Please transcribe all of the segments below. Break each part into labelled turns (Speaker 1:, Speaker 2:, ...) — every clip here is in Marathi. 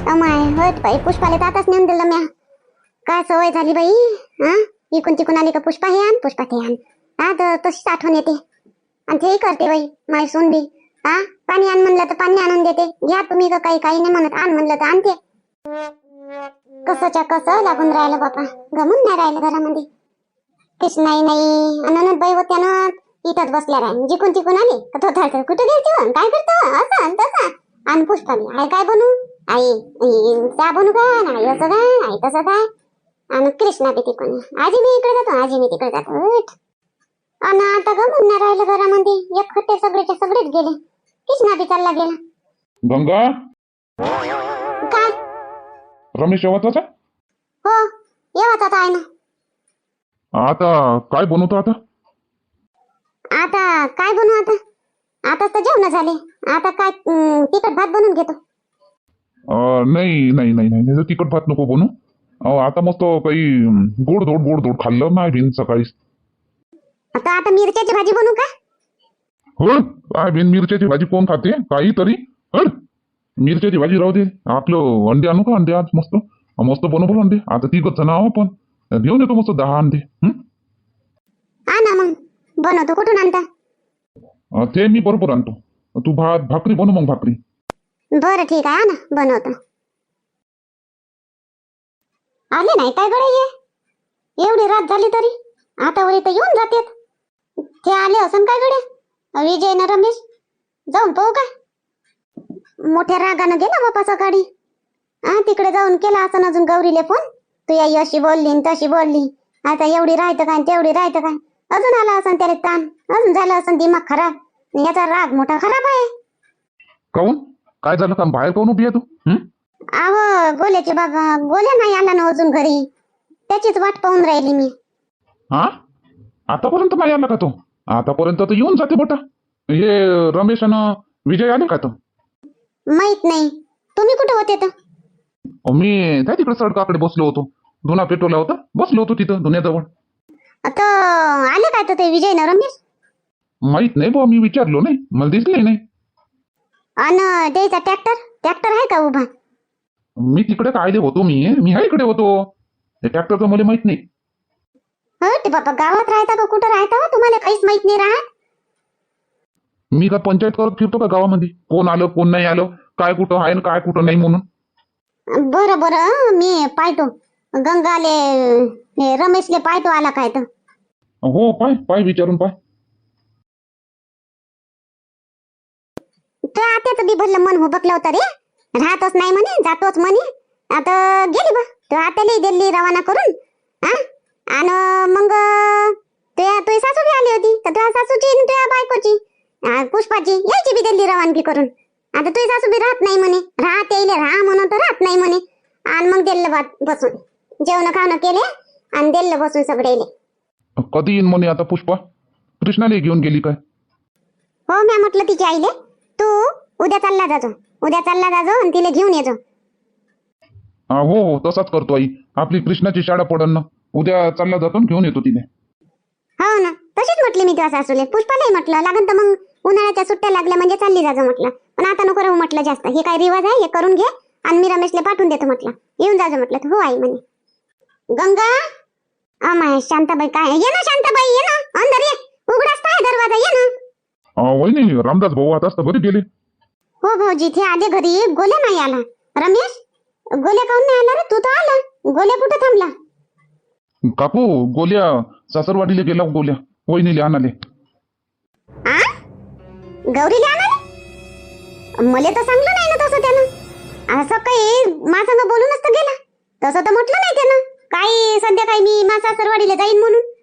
Speaker 1: अमाय होत बाई पुष्पाला तर आताच नेऊन दिलं म्या. काय सवय झाली बाई हा? इकून तिकून आली का पुष्पा हे आण पुष्पा ते आण. हा तर तशीच आठवण येते. आणि तेही करते बाई माय सून बी. हा पाणी आण म्हणलं तर पाणी आणून देते. घ्या तुम्ही का काही काही नाही म्हणत आण म्हणलं तर आणते. कसच्या कसं लागून राहिलं बापा गमून नाही राहिलं घरामध्ये. तेच नाही नाही अननत बाई होत्या ना इथंच बसल्या राहीन जिकून तिकून आली. तर तो थाळतं कुठे गेलती हो? काय करतो हो? असं तसा तसं. आणि पुष्पाली काय बनू? आई आई, त्या बनू काय नाही असं काय आई तसं काय आणि कृष्णा बी तिकडून आजी मी इकडे जातो आजी मी तिकडे जातो. उठ. आणि आता गमून नाही राहिलं घरामध्ये. एक खट्टे सगळेच्या सगळेच गेले. कृष्णा बी चालला गेला.
Speaker 2: गंगा?
Speaker 1: काय?
Speaker 2: रमेश आहे?
Speaker 1: हो येवाच आता आहे ना
Speaker 2: आता काय बनवतो आता?
Speaker 1: आता काय बनवू आता? आता तर जेवण झाले. आता काय तिखट भात बनवून घेतो.
Speaker 2: अं, नाही नाही नाही नाही नाही, तिखट भात नको बनू. अं, आता मस्त काही गोड धोड गोड धोड खाल्लं नाही बिन सकाळी
Speaker 1: आता आता मिरच्याची भाजी बनवू का?
Speaker 2: हो काय बिन मिरच्याची भाजी कोण खाते? काही तरी. हड मिरच्याची भाजी राहू दे. आपलं अंडे आणू का? अंडे आज मस्त. अं, मस्त बनवू अंडे. आता तिघच जण आहो आपण. घेऊन येतो मस्त दहा अंडे. हं?
Speaker 1: हा ना मग. बनवतो. कुठून आणता?
Speaker 2: अं, ते मी बरोबर आणतो. तू भात भाकरी बनव मग भाकरी.
Speaker 1: बरं ठीक आहे ना बनवतो. आले नाही काय गडे ये एवढी रात झाली तरी? आता वरी तर येऊन जातात. ते आले असन काय गडे विजय ना रमेश? जाऊन पाहू का मोठ्या रागानं गेला बापा सकाळी. हा तिकडे जाऊन केला असं अजून गौरीले फोन. तू या अशी बोलली तशी बोलली. आता एवढी राहतं काय तेवढी राहतं काय? अजून आला असन त्याला ताण. अजून झालं असं दिमाग खराब. याचा राग मोठा खराब आहे.
Speaker 2: काऊन? काय झालं? का बाहेर काऊन उभी आहे तू? हं?
Speaker 1: अहो गोल्याचे बाबा गोल्या नाही आला ना अजून घरी. त्याचीच वाट पाहून राहिली मी.
Speaker 2: हा? आतापर्यंत नाही आला का तो? आतापर्यंत तर येऊन जाते बेटा. हे रमेश आणि विजय आले का तो?
Speaker 1: माहीत नाही. तुम्ही कुठे होते तर?
Speaker 2: अहो, मी काय तिकडे सडकाकडे बसलो होतो. धुना पेटवला होता. बसलो होतो तिथं धुन्याजवळ
Speaker 1: आता आले काय तर ते विजय ना रमेश?
Speaker 2: माहीत नाही बुवा मी विचारलो नाही. मला दिसले नाही.
Speaker 1: अन त्याचा ट्रॅक्टर? ट्रॅक्टर आहे का उभा?
Speaker 2: मी तिकडे कायदे होतो मी. मी हा इकडे होतो. हे ट्रॅक्टरचं मला माहीत नाही.
Speaker 1: हो ते बाबा गावात राहता का कुठं राहता? हो? तुम्हाला काहीच माहीत नाही राहत?
Speaker 2: मी का पंचायत करत फिरतो का गावामध्ये? कोण आलं कोण नाही आलं? काय कुठं आहे आणि काय कुठं नाही म्हणून?
Speaker 1: बरं बरं मी पाहतो. गंगाले हे रमेशले पाहतो आला काय तर.
Speaker 2: हो पाय पाय विचारून पाय.
Speaker 1: तो आत्याचं बी भरलं मन हुबकलं होतं रे. राहतोच नाही म्हणे जातोच म्हणे. आता गेली बा. तो आत्याला दिल्ली रवाना करून हा? आणि मग तुझ्या तुझी सासू बी आली होती. तर तुझ्या सासूची आणि तुझ्या बायकोची पुष्पाची यायची बी दिल्ली रवानगी करून. आता तुझी सासू बी राहत नाही म्हणे. राहत येईल राहा म्हणून तर राहत नाही म्हणे. आणि मग दिल्लं बसून. जेवण खाणं केले आणि दिल्लं बसून सगळे
Speaker 2: कधी येईन म्हणे आता पुष्पा? कृष्णाला घेऊन गेली काय?
Speaker 1: हो मॅ म्हटलं तिच्या आईले. तू उद्या चालला जाजो. उद्या चालला जाजो आणि तिला घेऊन येजो.
Speaker 2: हा हो हो तसाच करतो आई. आपली कृष्णाची शाळा पडन ना. उद्या चालला जातो आणि घेऊन येतो तिने
Speaker 1: हो ना. तशीच म्हटली मी तुझ्या सासूले. पुष्पालाही म्हटलं. लागन तर मग उन्हाळ्याच्या सुट्ट्या लागल्या म्हणजे चालली जाजो म्हटलं. पण आता नको राहू म्हटलं जास्त. हे काय रिवाज आहे? हे करून घे. आणि मी रमेशला पाठवून देतो म्हटलं. येऊन जाजो म्हटलं हो आई म्हणे. गंगा? अमाय शांताबाई काय? ये ना शांताबाई ये ना. अंदर ये. उघडाच पाय दरवाजा. ये ना.
Speaker 2: वहिनी रामदास भाऊ आता असतं घरी गेले.
Speaker 1: हो भाऊजी ते आले घरी गोल्या नाही आला. रमेश गोल्या काऊन नाही आला रे? तू तर आला. गोल्या कुठे थांबला?
Speaker 2: काकू गोल्या सासरवाडीला गेला गोल्या. वहिनीले आणाले.
Speaker 1: आ? गौरीला आणाले? मले तर सांगलं नाही ना तसं त्यानं. असं काही माझं बोलूनच तर गेला. तसं तर म्हटलं नाही त्यानं. काही सध्या काही मी माझा सरवाडीला जाईन म्हणून.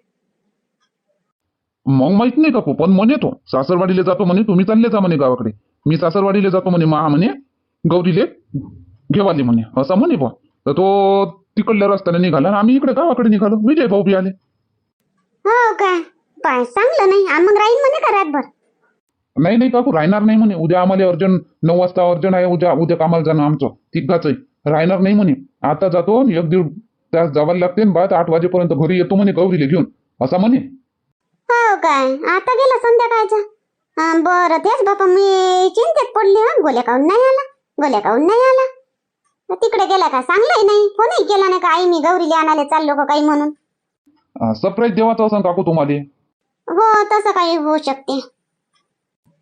Speaker 2: मग माहीत नाही काकू पण म्हणे तो सासरवाडीला जातो म्हणे तुम्ही चालले जा म्हणे गावाकडे. मी सासरवाडीला जातो म्हणे महा म्हणे गौरीले घेवाले म्हणे असं म्हणे बा तर तो तिकडल्या रस्त्याने निघाला आणि आम्ही इकडे गावाकडे निघालो. विजय भाऊ बी आले.
Speaker 1: हो काय पाय चांगलं नाही. आणि मग राहीन म्हणे का रातभर?
Speaker 2: नाही नाही काकू राहणार नाही म्हणे. उद्या आम्हाला अर्जंट नऊ वाजता अर्जंट आहे. उद्या उद्या कामाला जाणं आमचं. तिघाच राहणार नाही म्हणे. आता जातो एक दीड तास जावं लागते बाद आठ वाजेपर्यंत घरी येतो म्हणे गौरीले घेऊन. असा म्हणे.
Speaker 1: हो काय? आता गेला संध्याकाळचा. बरं तेच बापा मी चिंतेत पडली हा गोल्या काऊन नाही आला? गोल्या काऊन नाही आला? तिकडे गेला का? सांगलंय नाही? फोनही केला नाही का? आई मी गौरीला आणायला चाललो का काही म्हणून?
Speaker 2: सरप्राईज देवाचं असं काकू तुम्हाला.
Speaker 1: हो तसं काही होऊ शकते.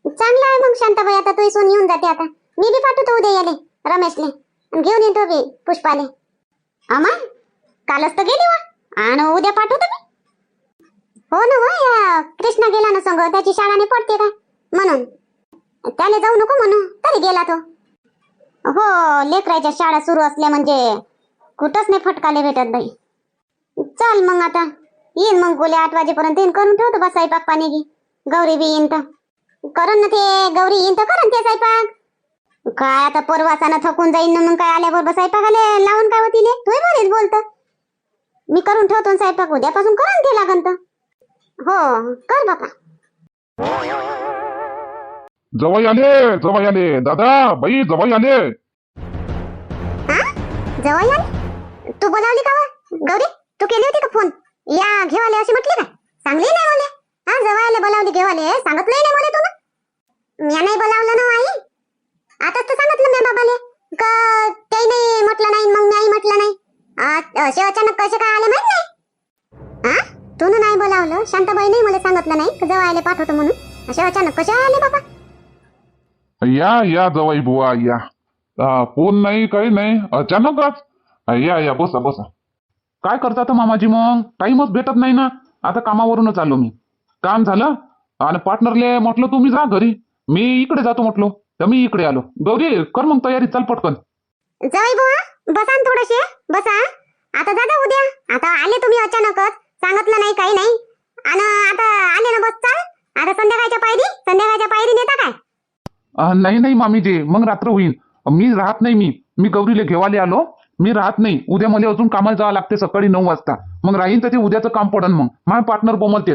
Speaker 1: चांगलं आहे मग शांताबाई आता तू सोन येऊन जाते आता. मी बी पाठवतो उद्या याले रमेशले. घेऊन येतो बी पुष्पाले. अमाय कालच तर गेली वा. आणि उद्या पाठवतो हो ना हो या कृष्णा गेला ना संग त्याची शाळा नाही पडते का म्हणून. त्याला जाऊ नको म्हणू तरी गेला तो. हो लेकराच्या शाळा सुरू असल्या म्हणजे कुठंच नाही फटकाले भेटत बाई. चल मग आता येईन मग गोले आठ वाजेपर्यंत येईन करून ठेवतो बा स्वयंपाक पाणी घे. गौरी बी येईन तर. करण ना ते गौरी येईन तर करण ते स्वयंपाक. काय आता परवासानं थकून जाईन ना मग काय आल्याबरोबर स्वयंपाक आले लावून काय होती तू बरेच बोलत. मी करून ठेवतो साईपाक स्वयंपाक उद्यापासून करण ते लागन तर. हो कर बापा.
Speaker 2: जवाई आले जवाई आले दादा बाई जवाई आले
Speaker 1: हा? जवळ आली तू बोलावली का व? गौरी तू केली होती का फोन? या घेवाले अशी म्हटली का? चांगली नाही बोले हा जवळ बोलावली घेवाले सांगितलंही नाही बोले तू ना. नाही बोलावलं ना आई. आताच तर सांगितलं मी बाबाले. का ते नाही म्हटलं नाही मग मी म्हटलं नाही. आ- असे अचानक कसे काय आले माहीत नाही. तू नाही बोलावलं. शांताबाई नाही मला सांगितलं नाही का जवळ आले पाठवतो म्हणून. असे अचानक कसे आले बाबा?
Speaker 2: या या जवाई बुवा या. आ, फोन नाही काही नाही. अचानकच. आ, या या बसा बसा. काय करता तर मामाजी मग? टाइमच भेटत नाही ना. आता कामावरूनच आलो मी. काम झालं आणि पार्टनरले म्हटलं तुम्ही जा घरी. मी इकडे जातो म्हटलो. तर मी इकडे आलो. गौरी कर मग तयारी चल पटकन.
Speaker 1: जाई बुवा. बसा ना थोडेसे. बसा. आता दादा उद्या. आता आले तुम्ही अचानकच. सांगितलं नाही काही नाही. आणि आता आले ना बस चाल. आता संध्याकाळच्या पायरी संध्याकाळच्या पायरी नेता काय?
Speaker 2: नाही नाही मामीजी मग रात्र होईल. मी राहत नाही मी. मी गौरीले घेवाले आलो. मी राहत नाही. उद्या मला अजून कामाला जावं लागते सकाळी नऊ वाजता. मग राहीन तर ते उद्याचं काम पडन मग. माझे पार्टनर बोमलते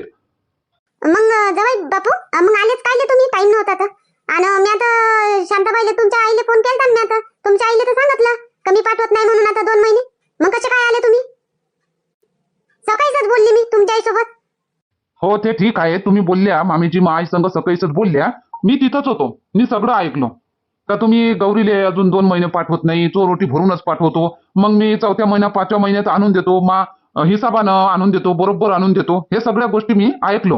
Speaker 1: मग जवाई बापू. अं, मग आलेच काय तुम्ही? टाइम नव्हता तर आणि मी आता शांताबाईले तुमच्या आईले फोन केला मी आता. तुमच्या आईले तर सांगितलं. कमी पाठवत नाही म्हणून आता दोन महिने. मग कसे काय आले तुम्ही? सकाळीच बोलली मी तुमच्या आईसोबत
Speaker 2: हो ते ठीक आहे. तुम्ही बोलल्या मामीजी मा आई संग सकाळीच बोलल्या. मी तिथंच होतो. मी सगळं ऐकलो. का तुम्ही गौरीले अजून दोन महिने पाठवत नाही चोरोटी भरूनच पाठवतो. मग मी चौथ्या महिन्या पाचव्या महिन्यात आणून देतो मा हिसाबानं आणून देतो बरोबर आणून देतो. हे सगळ्या गोष्टी मी ऐकलो.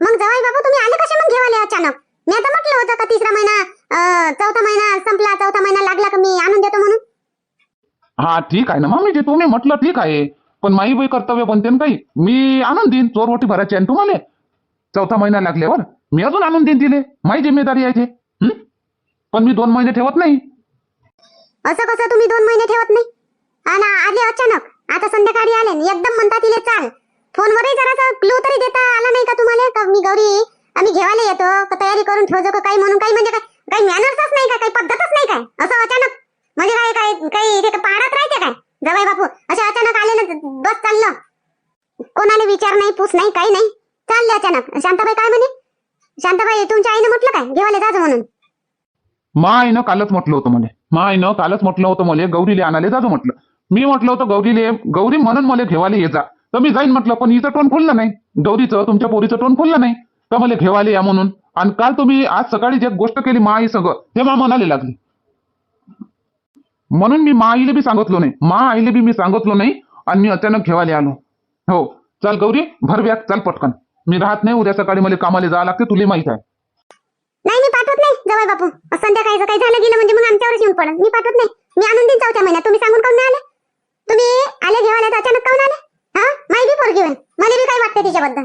Speaker 1: मग जवाई बाबू तुम्ही आले कसे मग घेवाले अचानक? मी आता म्हटलं होतं का तिसरा महिना चौथा महिना संपला चौथा महिना लागला का मी आणून देतो म्हणून?
Speaker 2: हा ठीक आहे ना मामीजी. तुम्ही म्हटलं ठीक आहे. पण माही बाई कर्तव्य बनते ना काही. मी आणून देईन चोरवटी भरायची आणि तुम्हाला. चौथा महिना लागल्यावर मी अजून आणून देईन तिले. माझी जिम्मेदारी आहे ते. पण मी दोन महिने ठेवत नाही.
Speaker 1: असं कसं तुम्ही दोन महिने ठेवत नाही? आणि आले अचानक. आता संध्याकाळी आले एकदम म्हणता तिले चाल. फोनवरही जरासा क्लू तरी देता आला नाही का तुम्हाला? का मी गौरी? आम्ही घेवायला येतो. का तयारी करून ठेवतो का काही म्हणून? काही म्हणजे काय? काही मॅनर्सच नाही का? काही पद्धतच नाही काय? असं अचानक. म्हणजे काय काय काही इथे का राहते काय? जवाई बापू असे अचानक आले ना बस चाललं. कोणाला विचार नाही पूस नाही काही नाही. चालले अचानक. शांताबाई काय म्हणे? शांताबाई तुमच्या आईनं म्हटलं काय? घेवायला जाज म्हणून.
Speaker 2: मा आईनं कालच म्हटलं होतं मला. मा आईनं कालच म्हटलं होतं मला गौरीले आणाले जाजो म्हटलं. मी म्हटलं होतं गौरीले गौरी म्हणून मला घेवाले ये जा. तर मी जाईन म्हटलं पण हिचं टोन खुललं नाही. गौरीचं तुमच्या पोरीचं टोन खुललं नाही. तर मला घेवाले या म्हणून. आणि काल तुम्ही आज सकाळी जे गोष्ट केली मा आई सगळं हे मा म्हणाले लागली. म्हणून मी मा आईले बी सांगितलो नाही. मा आईले बी मी सांगितलो नाही आणि मी अचानक घेवाले आलो. हो चाल गौरी भर बॅग चाल पटकन. मी राहत नाही उद्या सकाळी मला कामाला जावं लागते तुला माहीत आहे.
Speaker 1: नाही मी पाठवत नाही जवळ बापू. संध्याकाळी काही झालं गेलं म्हणजे मग आमच्यावरच येऊन मी पाठवत नाही. मी आणून देईन चौथ्या महिन्यात. तुम्ही सांगून काऊन नाही आले? तुम्ही आले घेवायला तर अचानक काऊन आले? हा? माही बी पोरगी होईल मला बी काय वाटतं तिच्याबद्दल?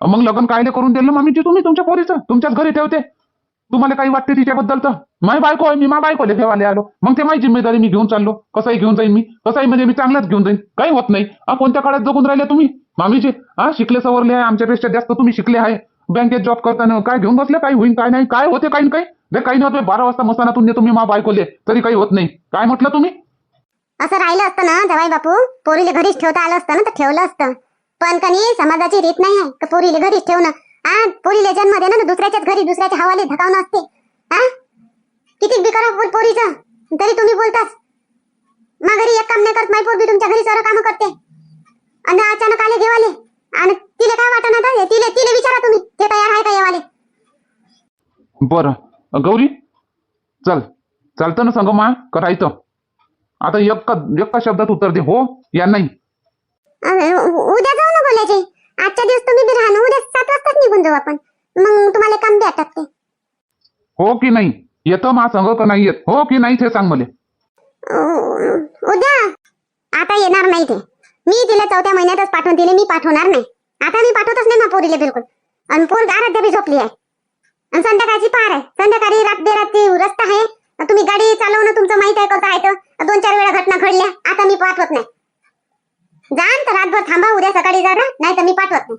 Speaker 2: मग लग्न कायले करून दिलं? मामीची तुम्ही तुमच्या पोरीचं. तुमच्याच घरी ठेवते. तुम्हाला काही वाटते तिच्याबद्दल तर? माय बायको आहे मी मा बायकोले ठेवाले आलो. मग ते माझी जिम्मेदारी मी घेऊन चाललो. कसंही घेऊन जाईन मी. कसंही म्हणजे मी चांगलाच घेऊन जाईन. काही होत नाही. हा कोणत्या काळात जगून राहिले तुम्ही? मामीचे हा शिकले सवरले आहे. आमच्यापेक्षा जास्त तुम्ही शिकले आहे. बँकेत जॉब करताना काय घेऊन बसले? काही होईन काय नाही. काय होते काही काही? रे काही नव्हते बारा वाजता मसानातून तुम्ही मा बायकोले. तरी काही होत नाही. काय म्हटलं तुम्ही?
Speaker 1: असं राहिलं असतं ना जवाई बापू? पोरीले घरीच ठेवता आलं असतं ना तर ठेवलं असतं. पण कनी समाजाची रीत नाही आहे पोरीले घरीच ठेवणं? हा पोरीले जन्म देणं ना दुसऱ्याच्याच घरी दुसऱ्याच्या हवाले धकावणं असते. हा किती बी करा पोर- पोरीचं. तरी तुम्ही बोलताच मा घरी एक काम नाही करत माई पोरगी तुमच्या घरी सर्व कामं करते. आणि अचानक आले घेवाले आणि तिले काय वाटत आता? तिले तिले विचारा तुम्ही. ते तयार आहे का येवाले?
Speaker 2: बरं. गौरी? चल. चालतं ना संग मा करायचं आता एका एका शब्दात उत्तर दे हो? या नाही.
Speaker 1: उद्या जाऊ ना बोलायचे. आजच्या दिवस तुम्ही बी राहा ना उद्या सात वाजताच निघून जाऊ आपण. मग तुम्हाला काम बी आटपते
Speaker 2: हो की नाही? येतं मा संग का नाही येत? हो की नाही ते सांग मला.
Speaker 1: उद्या? आता येणार नाही ते. मी तिला चौथ्या महिन्यातच पाठवून दिले मी पाठवणार नाही. आता मी पाठवतच नाही ना पोरीला बिलकुल. आणि पोर आराध्या बी झोपली आहे. आणि संध्याकाळची पार आहे. संध्याकाळी रात बेरात्री रस्ता आहे. तुम्ही गाडी चालवणं तुमचं माहीत आहे कसं आहे तर दोन चार वेळा घटना घडल्या. आता मी पाठवत नाही. जाण तर रातभर थांबा उद्या सकाळी जा नाही तर मी पाठवत नाही.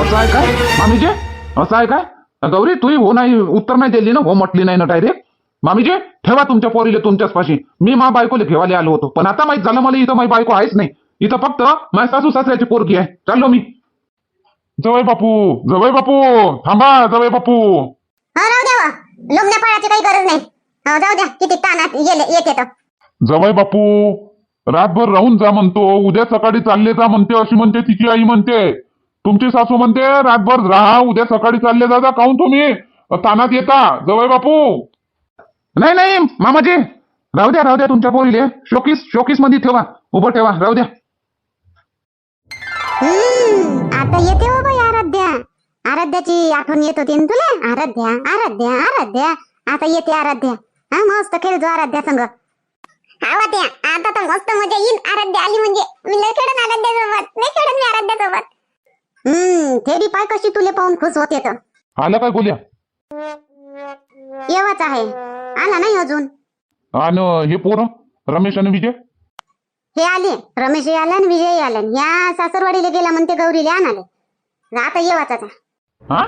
Speaker 2: असं आहे काय? मामीजी असं आहे काय? गौरी तू हो नाही उत्तर नाही दिली ना? हो म्हटली नाही ना डायरेक्ट मामीजी ठेवा तुमच्या पोरीले तुमच्याच पाशी मी मा बायकोले घेवाले आलो होतो. पण आता माहीत झालं मला इथं माझी बायको आहेच नाही. इथं फक्त माझ्या सासू सासऱ्याची पोरगी आहे. चाललो मी. जवळ बापू जवळ बापू. थांबा जवळ बापू.
Speaker 1: हो राहू द्या हो. पळाची काही गरज नाही. हो जाऊ द्या. किती येले येते तर
Speaker 2: जवळ बापू. रातभर राहून जा म्हणतो उद्या सकाळी चालले जा म्हणते अशी म्हणते तिची आई म्हणते. तुमची सासू म्हणते रातभर राहा उद्या सकाळी चालले जा जा काहून तुम्ही? तानात येता. जवळ बापू. नाही नाही मामाजी. राहू द्या राहू द्या तुमच्या पोरीले. शोकीस शोकीसमध्ये ठेवा. उभं ठेवा राहू द्या.
Speaker 1: आता येते हो बाई आराध्या. आराध्याची आठवण येत होती ना तुला? आराध्या आराध्या आराध्या. आता येते आराध्या. हा मस्त खेळ जो आराध्या संग. आवा त्या आता तर मस्त मजा येईल. आराध्या आली म्हणजे. मी लय खेळन आराध्या सोबत लय खेळन मी आराध्या सोबत हम्म थेडी पाय कशी तुले पाहून खुश होते तर.
Speaker 2: आलं काय गोल्या?
Speaker 1: येवाच आहे. आला नाही अजून.
Speaker 2: आणि हे पोरं? रमेश आणि विजय?
Speaker 1: हे आले. रमेश आला आणि विजय आला. या सासरवाडीला गेला म्हणते गौरीला आणाले. आता येवाचाच आहे
Speaker 2: हा?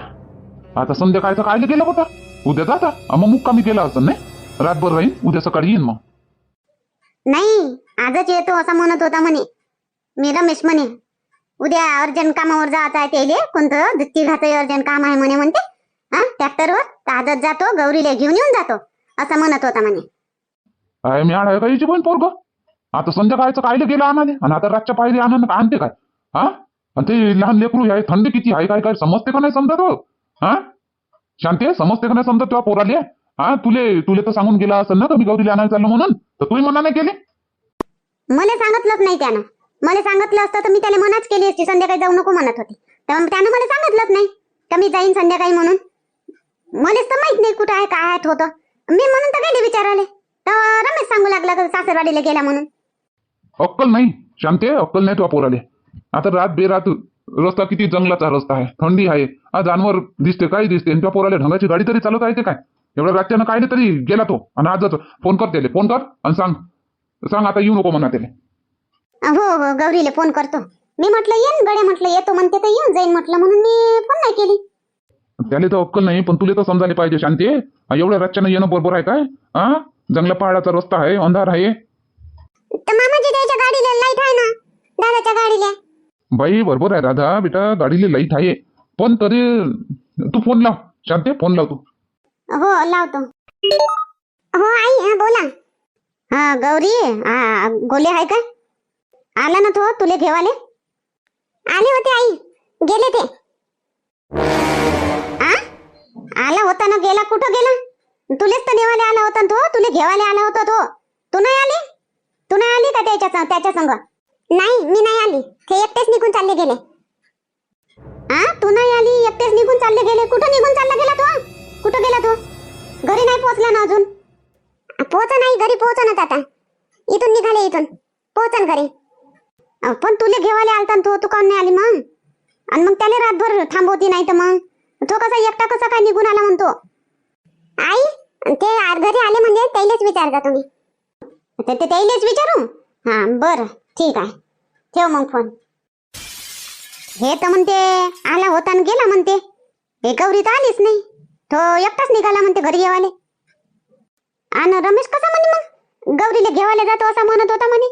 Speaker 2: आता संध्याकाळचं कायले गेला होता? उद्या जाता? मग मुक्कामी गेला असं नाही? रातभर राहीन. उद्या सकाळी येईन मग.
Speaker 1: नाही आजच येतो असं म्हणत होता म्हणे. मी रमेश म्हणे उद्या अर्जंट कामावर जायचं आहे त्याले कोणतं? तिघाचं अर्जंट काम आहे म्हणे म्हणते. हा ट्रॅक्टरवर आजच जातो गौरीला घेऊन येऊन जातो असं म्हणत होता म्हणे.
Speaker 2: काय मी आहे का याची पण पोरग. आता संध्याकाळचं कायले गेलं आणाले? आणि आता रातच्या पायरी आणून आणते काय? हा? आणि ते लहान लेकरू आहे थंडी किती आहे काय काय समजते का नाही समजत हो? हा? शांती समजते का नाही समजत तेव्हा पोराले? हा तुले तुले तर सांगून गेला असं ना का मी गौरीला आणायला चाललो म्हणून? तर तुम्ही मना नाही केले?
Speaker 1: मला सांगितलंच नाही त्यानं. मला सांगितलं असतं तर मी त्याला मनाच केली असती. संध्याकाळी जाऊ नको म्हणत होती. तर त्यानं मला सांगितलंच नाही. का मी जाईन संध्याकाळी म्हणून. मलाच तर माहीत नाही कुठं आहे काय आहे होतं. मी म्हणून तर गेले विचाराले तर रमेश सांगू लागला का सासरवाडीला गेला म्हणून.
Speaker 2: अक्कल नाही. शांती अक्कल नाही तुझ्या पोराले आता रात बेरात रस्ता किती जंगलाचा रस्ता आहे. थंडी आहे. हा जानवर दिसते काय दिसते. आणि त्या पोराला ढंगाची गाडी तरी चालवता येते काय? एवढ्या रातच्यानं काय तरी गेला तो आणि आजच फोन कर त्याले. फोन कर आणि सांग. सांग आता येऊ नको म्हणा त्याले.
Speaker 1: हो हो गौरीला फोन करतो. मी म्हटलं येईन गड्या म्हटलं येतो म्हणते तर येऊन जाईन म्हटलं म्हणून मी फोन नाही केली.
Speaker 2: त्याले तर अक्कल नाही पण तुला तर समजायला पाहिजे शांती. एवढ्या रातच्यानं येणं बरोबर आहे काय? हा जंगला पहाडाचा रस्ता आहे अंधार आहे.
Speaker 1: तर मामाजी त्याच्या गाडीला लाइट आहे ना? दादाच्या गाडीला?
Speaker 2: बाई बरोबर आहे राधा बेटा गाडीला लाइट आहे. पण तरी तू फोन लाव. शांती फोन लाव तू.
Speaker 1: हो लावतो. हो आई हा बोला. हा गौरी हा गोले आहे का? आला ना तो तुले घेवाले आले? होते आई. गेले ते. आ? आला होता ना गेला. कुठं गेला? तुलेच तर नेवाले आला होता ना तो. तुले घेवाले आला होता तो. तू नाही आली? तू नाही आली का त्याच्या संग- त्याच्या संग? नाही मी नाही आली. ते एकटेच निघून चालले गेले. हा तू नाही आली एकटेच निघून चालले गेले. कुठं निघून चालला गेला? पोहोचला ना अजून? पोहोच नाही घरी पोहोचनच आता इथून निघाले इथून. पोहोचन घरी. पण तुले घेवाले आलता तो तू काऊन नाही आली मग? आणि मग त्याला रातभर थांबवती नाही तर मग? तो कसा एकटा कसा काय निघून आला म्हणतो? आई ते घरी आले म्हणजे त्यालाच विचारता तुम्ही. ते ते त्यालाच विचारू? हा बरं ठीक आहे. ठेव मग फोन. हे तर म्हणते आला होता आणि गेला म्हणते. हे गौरी तर आलीच नाही. तो एकटाच निघाला म्हणते घरी येवाले. आणि रमेश कसा म्हणे मग? गौरीला घेवायला जातो असा म्हणत होता म्हणे.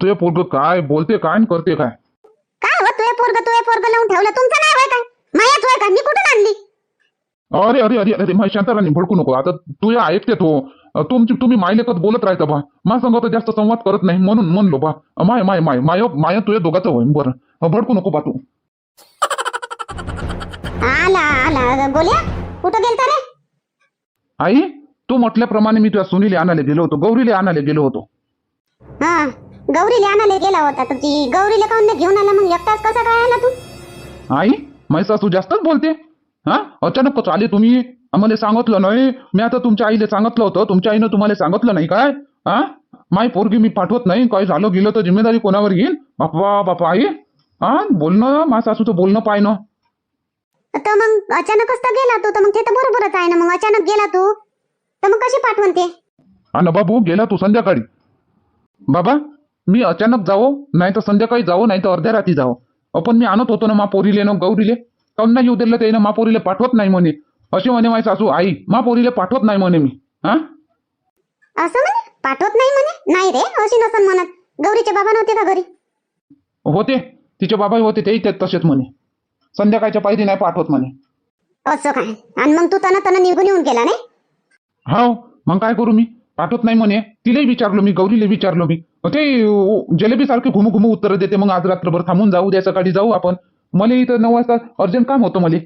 Speaker 2: तुझे पोरग काय बोलते काय आणि करते काय?
Speaker 1: काय हो तुझे पोरग तुझे पोरग लावून ठेवलं? तुमचं नाही होय काय? मायाच होय का? मी कुठून आणली?
Speaker 2: अरे अरे अरे अरे माझ्या शांताराणी भडकू नको. आता तू या ऐकते तो तुमची तुम्ही मायलेकत बोलत राहता बा? मा संग तर जास्त संवाद करत नाही म्हणून म्हणलो बा. माय माय माय माय माया तुझ्या दोघाचं होईन बरं. भडकू नको बा तू.
Speaker 1: आला आला. बोल्या कुठं गेलता रे?
Speaker 2: आई? तू म्हटल्याप्रमाणे मी तुझ्या सुनीले आणायला गेलो होतो गौरीले आणायला गेलो होतो.
Speaker 1: हा गौरीला आणायला गेला होता तर ती गौरीला काऊन नाही घेऊन आला मग? एकटाच कसा काय आला तू?
Speaker 2: आई माझी सासू जास्तच बोलते. हा? अचानकच आले तुम्ही. आम्हाला सांगितलं नाही. मी आता तुमच्या आईला सांगितलं होतं. तुमच्या आईनं तुम्हाला सांगितलं नाही काय? हा? माय पोरगी मी पाठवत नाही. काही झालं गेलं तर जिम्मेदारी कोणावर घेईन बापा बापा आई. हा? बोलणं माझ्या सासूचं बोलणं पाहिनं
Speaker 1: तर मग अचानकच तर गेला तू. तर मग ते तर बरोबरच आहे ना. मग अचानक गेला तू. तर मग कशी पाठवून ते?
Speaker 2: आणि बाबू गेला तू संध्याकाळी. बाबा मी अचानक जावो नाही तर संध्याकाळी जावो नाही तर अर्ध्या रात्री जावो. आपण मी आणत होतो ना मा पोरीले ना गौरीले. काऊन नाही येऊ दिलं त्यानं मा पोरीले पाठवत नाही म्हणे. अशी म्हणे माझी सासू आई मा पोरीले पाठवत नाही म्हणे मी. हा?
Speaker 1: असं म्हणे? पाठवत नाही म्हणे? नाही रे अशी नसन म्हणत. गौरीचे बाबा नव्हते का घरी?
Speaker 2: होते. तिचे बाबा होते तेही ते तसेच म्हणे. संध्याकाळच्या पायरी नाही पाठवत म्हणे.
Speaker 1: असं काय? आणि मग तू तन तन निघून येऊन गेला नाही?
Speaker 2: हो मग काय करू मी? पाठवत नाही म्हणे. तिलाही विचारलो मी गौरीला विचारलो मी. ते जलेबी सारखे घुमू घुमू उत्तर देते. मग आज रात्रभर थांबून जाऊ उद्या सकाळी जाऊ आपण. मला इथं नऊ वाजता अर्जंट काम होतं मला.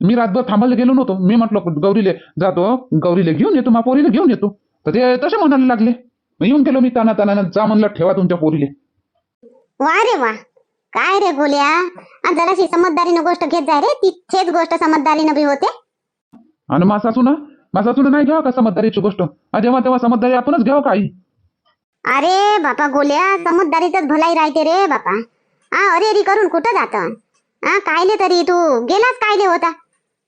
Speaker 2: मी रातभर थांबायला गेलो नव्हतो. मी म्हटलं गौरीले जातो. गौरीले घेऊन येतो मा पोरीला घेऊन येतो. तर ते तसे म्हणायला लागले. येऊन गेलो मी ताना तानानं जा म्हणलं ठेवा तुमच्या पोरीले.
Speaker 1: वा रे वा. काय रे गोल्या? जराशी समजदारीनं गोष्ट घेत जाय रे. तिथेच गोष्ट समजदारीनं बी होते.
Speaker 2: आणि मा सासू ना मा सासून नाही घ्यावं का समजदारीची गोष्ट? जेव्हा तेव्हा समजदारी आपणच घ्यावं का आई
Speaker 1: अरे बापा गोल्या समजदारीतच भलाई राहते रे बापा. हा अरे अरे करून कुठं जात? हा कायले तरी तू? गेलाच कायले होता?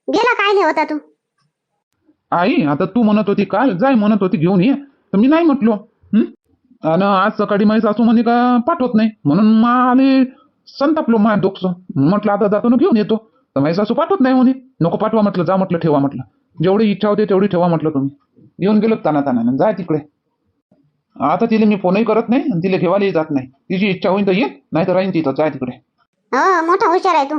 Speaker 1: गेला कायले होता तू?
Speaker 2: आई आता तू म्हणत होती काल जाय म्हणत होती घेऊन ये. तर मी नाही म्हटलो. हं? आणि आज सकाळी माझी सासू म्हणे का पाठवत नाही. म्हणून माले संतापलो माझ्या दुःख म्हटलं आता जातो ना घेऊन येतो. तर माझी सासू पाठवत नाही म्हणे. नको पाठवा म्हटलं जा म्हटलं ठेवा म्हटलं. जेवढी इच्छा होते तेवढी ठेवा म्हटलं तुम्ही. येऊन गेलो ताना तानानं जाय तिकडे. आता तिला मी फोनही करत नाही आणि तिला ठेवायलाही जात नाही. तिची इच्छा होईल तर येईल नाही तर राहीन तिथं. जाय तिकडे.
Speaker 1: मोठा हुशार आहे तू.